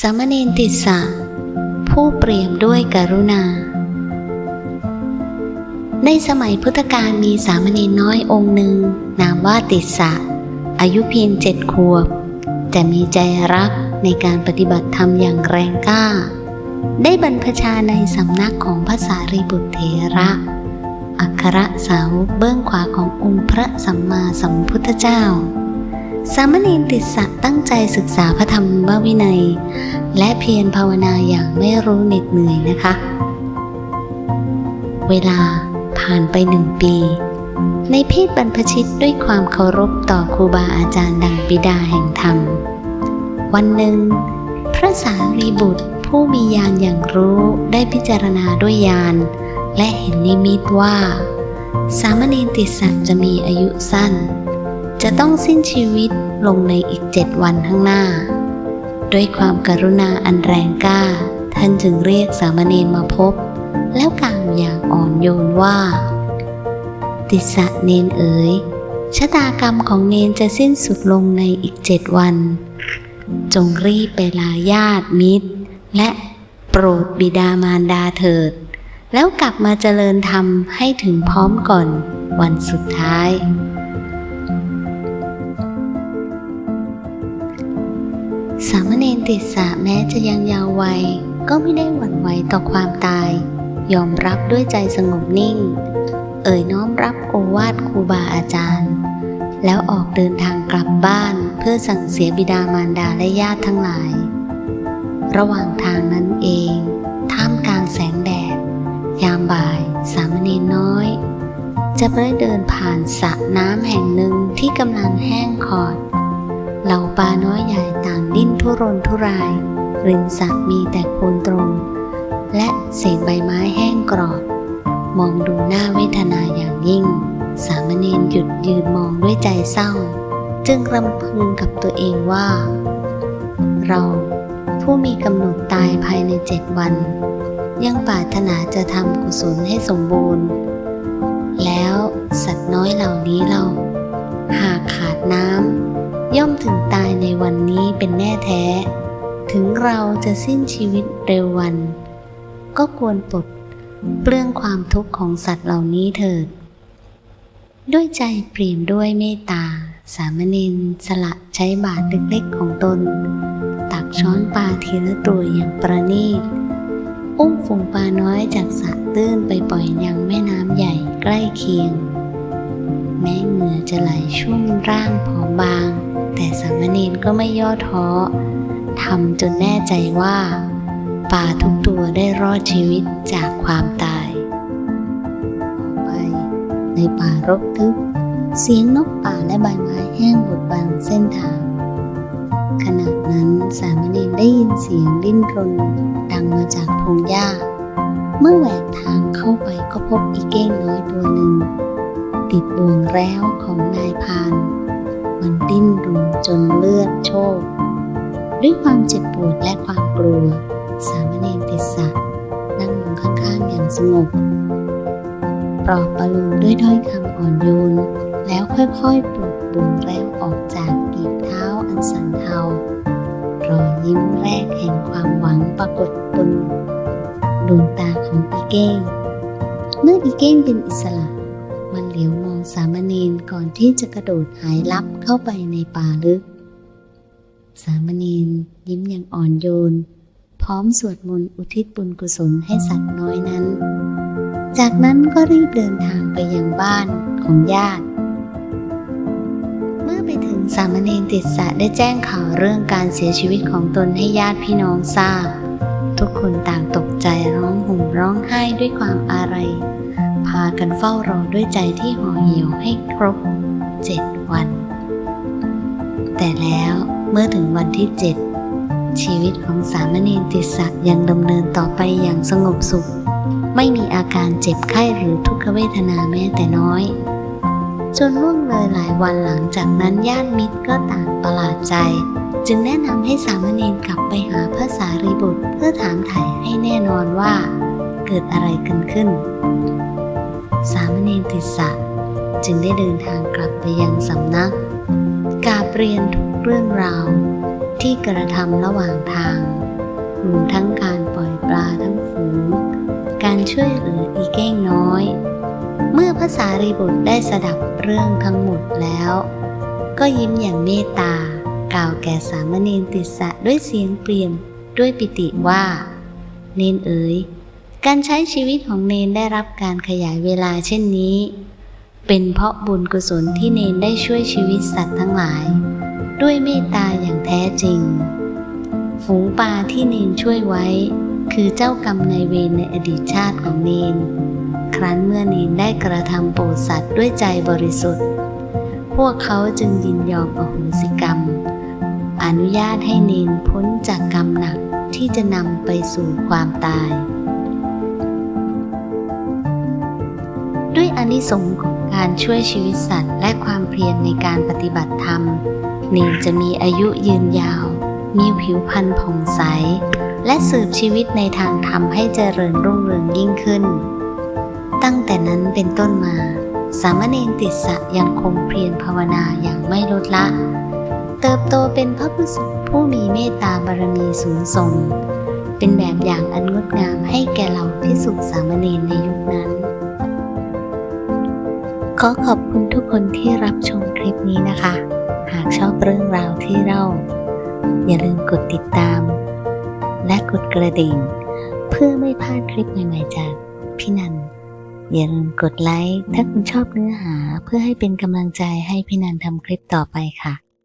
สามเณรติสสะผู้เปรียมด้วยกรุณา ในสมัยพุทธกาลมีสามเณรน้อยองค์หนึ่ง นามว่าติสสะ อายุเพียงเจ็ดขวบ แต่มีใจรักในการปฏิบัติธรรมอย่างแรงกล้า ได้บรรพชาในสำนักของพระสารีบุตรเถระ อัครสาวเบื้องขวาขององค์พระสัมมาสัมพุทธเจ้า สามเณรติสสะตั้งใจศึกษาพระธรรมวินัย และเพียรภาวนาอย่างไม่รู้เหน็ดเหนื่อยนะคะ เวลาผ่านไปหนึ่งปี ในเพศบรรพชิตด้วยความเคารพต่อครูบาอาจารย์ดังบิดาแห่งธรรม วันหนึ่ง พระสารีบุตรผู้มีญาณอย่างรู้ได้พิจารณาด้วยญาณและเห็นนิมิตว่า สามเณรติสสะจะมีอายุสั้น จะต้องสิ้นชีวิตลงในอีกเจ็ดวันข้างหน้า ด้วยความกรุณาอันแรงกล้า ท่านจึงเรียกสามเณรมาพบ แล้วกล่าวอย่างอ่อนโยนว่า ติสสะเนนเอ๋ยชะตากรรมของเนนจะสิ้นสุดลงในอีกเจ็ดวัน จงรีบไปลาญาติมิตร และโปรดบิดามารดาเถิด แล้วกลับมาเจริญธรรมให้ถึงพร้อมก่อนวันสุดท้าย สามเณรติดสะแม้จะยังยาววัย ก็ไม่ได้หวั่นไหวต่อความตาย ยอมรับด้วยใจสงบนิ่ง เอ่ยน้อมรับโอวาทครูบาอาจารย์ แล้วออกเดินทางกลับบ้านเพื่อสั่งเสียบิดามารดาและญาติทั้งหลาย ระหว่างทางนั้นเอง ท่ามกลางแสงแดด ยามบ่ายสามเณรน้อย จะได้เดินผ่านสระน้ำแห่งหนึ่งที่กำลังแห้งขอด เหล่าปลาน้อยใหญ่ต่างดิ้นทุรนทุราย ริมสระมีแต่โคลนตรง และเศษใบไม้แห้งกรอบ มองดูหน้าเวทนาอย่างยิ่ง สามเณรหยุดยืนมองด้วยใจเศร้า จึงรำพึงกับตัวเองว่า เราผู้มีกำหนดตายภายในเจ็ดวัน ยังปรารถนาจะทำกุศลให้สมบูรณ์ แล้วสัตว์น้อยเหล่านี้เรา หากขาดน้ำ ย่อมถึงตายในวันนี้เป็นแน่แท้ ถึงเราจะสิ้นชีวิตเร็ววัน ก็ควรปลดเปลื้องความทุกข์ของสัตว์เหล่านี้เถิด ด้วยใจเปลี่ยมด้วยเมตตา สามเณรสละใช้บาตรเล็กๆของตน ตักช้อนปลาทีละตัวอย่างประณีต อุ้มฝูงปลาน้อยจากสระตื้นไปปล่อยยังแม่น้ำใหญ่ใกล้เคียง แม้เหงื่อจะไหลชุ่มร่างผอมบาง สามเณรก็ไม่ย่อท้อทำจนแน่ใจว่าปลาทุกตัวได้รอดชีวิตจากความตาย ไป ในป่ารกทึบ เสียงนกป่าและใบไม้แห้งบดบังเส้นทาง ขณะนั้นสามเณรได้ยินเสียงดิ้นรนดังมาจากพงหญ้า เมื่อแหวกทางเข้าไปก็พบอีเก้งน้อยตัวหนึ่ง ติดบ่วงแล้วของนายพาน มันดิ้นรนจนเลือดโชกด้วยความเจ็บปวดและความกลัว สามเณรติดสะนั่งลงข้างๆอย่างสงบปลอบประโลมด้วยถ้อยคำอ่อนโยน แล้วค่อยๆปลดบ่วงแล้วออกจากกีบเท้าอันสั่นเทารอยยิ้มแรกแห่งความหวังปรากฏบนดวงตาของอีเก้งเมื่ออีเก้งเป็นอิสระ มันเหลียวมองสามเณรก่อนที่จะกระโดดหายลับเข้าไปในป่าลึก สามเณรยิ้มอย่างอ่อนโยน พร้อมสวดมนต์อุทิศบุญกุศลให้สัตว์น้อยนั้น จากนั้นก็รีบเดินทางไปยังบ้านของญาติ เมื่อไปถึงสามเณรติดสะได้แจ้งข่าวเรื่องการเสียชีวิตของตนให้ญาติพี่น้องทราบ ทุกคนต่างตกใจร้องห่มร้องไห้ด้วยความอาลัยากันเฝ้ารอด้วยใจที่ห่อเหี่ยวให้ครบเจ็ดวัน แต่แล้วเมื่อถึงวันที่เจ็ดชีวิตของสามเณรติดสะยังดำเนินต่อไปอย่างสงบสุข ไม่มีอาการเจ็บไข้หรือทุกขเวทนาแม้แต่น้อย จนล่วงเลยหลายวันหลังจากนั้นญาติมิตรก็ต่างประหลาดใจ จึงแนะนำให้สามเณรกลับไปหาพระสารีบุตร เพื่อถามไถ่ให้แน่นอนว่า เกิดอะไรกันขึ้น สามเณรติสะจึงได้เดินทางกลับไปยังสำนัก กาเรียนทุกเรื่องราว ที่กระทำระหว่างทางรวมทั้งการปล่อยปลาทั้งฝูง การช่วยเหลืออีเก้งน้อย เมื่อพระสารีบุตรได้สดับเรื่องทั้งหมดแล้ว ก็ยิ้มอย่างเมตตากล่าวแก่สามเณรติสสะด้วยเสียงเปลี่ยมด้วยปิติว่า เนนเอ๋ย การใช้ชีวิตของเนนได้รับการขยายเวลาเช่นนี้ เป็นเพราะบุญกุศลที่เนนได้ช่วยชีวิตสัตว์ทั้งหลาย ด้วยเมตตาอย่างแท้จริง ฝูงปลาที่เนนช่วยไว้ คือเจ้ากรรมนายเวรในอดีตชาติของเนน ครั้นเมื่อเนนได้กระทำโปรดสัตว์ด้วยใจบริสุทธิ์ พวกเขาจึงยินยอมอโหสิกรรม อนุญาตให้เนนพ้นจากกรรมหนักที่จะนำไปสู่ความตาย อานิสงส์ของการช่วยชีวิตสัตว์ และความเพียรในการปฏิบัติธรรมเนนจะมีอายุยืนยาว มีผิวพรรณผ่องใส และสืบชีวิตในทางธรรมให้เจริญรุ่งเรืองยิ่งขึ้น ตั้งแต่นั้นเป็นต้นมา สามเณรติสสะยังคงเพียรภาวนาอย่างไม่ลดละ เติบโตเป็นพระผู้สุผู้มีเมตตาบารมีสูงส่ง เป็นแบบอย่างอันงดงามให้แก่เราที่สุสามเณรในยุคนั้น อขอบคุณทุกคนที่รับชมคลิปนี้นะคะ หากชอบเรื่องราวที่เรา อย่าลืมกดติดตาม และกดกระดิ่ง เพื่อไม่พลาดคลิปใหม่ๆจากพี่นัน อย่าลืมกดไลค์ถ้าคุณชอบเนื้อหาเพื่อให้เป็นกำลังใจให้พี่นันทำคลิปต่อไปค่ะ